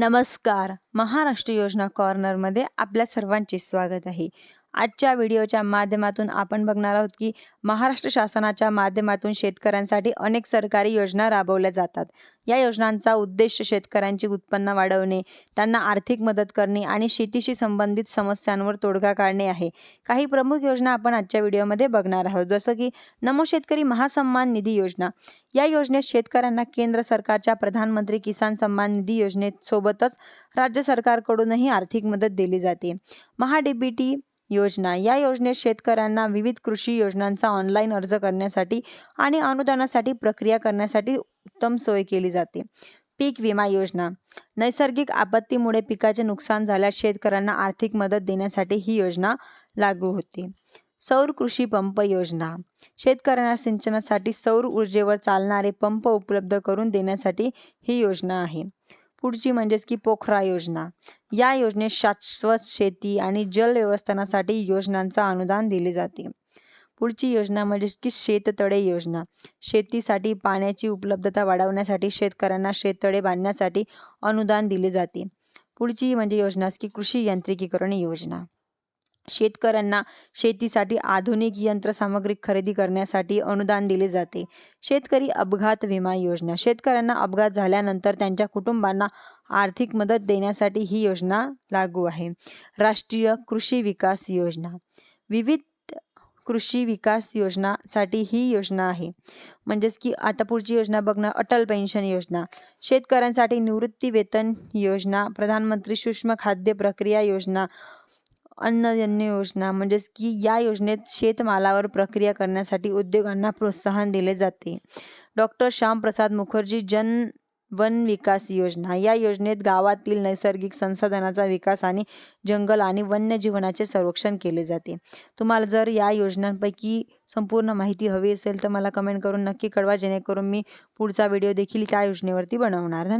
नमस्कार. महाराष्ट्र योजना कॉर्नरमध्ये आपल्या सर्वांचे स्वागत आहे. आजच्या व्हिडिओच्या माध्यमातून आपण बघणार आहोत की महाराष्ट्र शासनाच्या माध्यमातून शेतकऱ्यांसाठी अनेक सरकारी योजना राबवल्या जातात. या योजनांचा उद्देश शेतकऱ्यांचे उत्पन्न वाढवणे त्यांना आर्थिक मदत करणे आणि शेतीशी संबंधित समस्यांवर तोडगा काढणे आहे. काही प्रमुख योजना आपण आजच्या व्हिडिओमध्ये बघणार आहोत जसं की नमो शेतकरी महासन्मान निधी योजना. या योजनेत शेतकऱ्यांना केंद्र सरकारच्या प्रधानमंत्री किसान सन्मान निधी योजनेसोबतच राज्य सरकारकडूनही आर्थिक मदत दिली जाते. महाडीबीटी योजना. या योजनेत शेतकऱ्यांना विविध कृषी योजनांचा ऑनलाईन अर्ज करण्यासाठी आणि अनुदानासाठी प्रक्रिया करण्यासाठी उत्तम सोय केली जाते. पीक विमा योजना. नैसर्गिक आपत्तीमुळे पिकाचे नुकसान झाल्यास शेतकऱ्यांना आर्थिक मदत देण्यासाठी ही योजना लागू होते. सौर कृषी पंप योजना. शेतकऱ्यांना सिंचनासाठी सौर ऊर्जेवर चालणारे पंप उपलब्ध करून देण्यासाठी ही योजना आहे. पुढची म्हणजेच की पोखरा योजना. या योजनेत शाश्वत शेती आणि जल व्यवस्थापनासाठी योजनांचा अनुदान दिले जाते. पुढची योजना म्हणजे की शेततळे योजना. शेतीसाठी पाण्याची उपलब्धता वाढवण्यासाठी शेतकऱ्यांना शेततळे बांधण्यासाठी अनुदान दिले जाते. पुढची म्हणजे योजना की कृषी यांत्रिकीकरण योजना. शेतकऱ्यांना शेतीसाठी आधुनिक यंत्रसामग्री खरेदी करण्यासाठी अनुदान दिले जाते. शेतकरी अपघात विमा योजना. शेतकऱ्यांना अपघात झाल्यानंतर त्यांच्या कुटुंबांना आर्थिक मदत देण्यासाठी ही योजना लागू आहे. राष्ट्रीय कृषी विकास योजना. विविध कृषी विकास योजनासाठी ही योजना आहे. म्हणजेच की आता पुढची योजना बघणं अटल पेन्शन योजना. शेतकऱ्यांसाठी निवृत्ती वेतन योजना. प्रधानमंत्री सूक्ष्म खाद्य प्रक्रिया योजना. अन्नधान्य योजना म्हणजेच की या योजनेत शेतमालावर प्रक्रिया करण्यासाठी उद्योगांना प्रोत्साहन दिले जाते. डॉक्टर श्यामप्रसाद मुखर्जी जन वन विकास योजना. या योजनेत गावातील नैसर्गिक संसाधनाचा विकास आणि जंगल आणि वन्यजीवनाचे संरक्षण केले जाते. तुम्हाला जर या योजनांपैकी संपूर्ण माहिती हवी असेल तर मला कमेंट करून नक्की कळवा जेणेकरून मी पुढचा व्हिडिओ देखील त्या योजनेवरती बनवणार. धन्यवाद.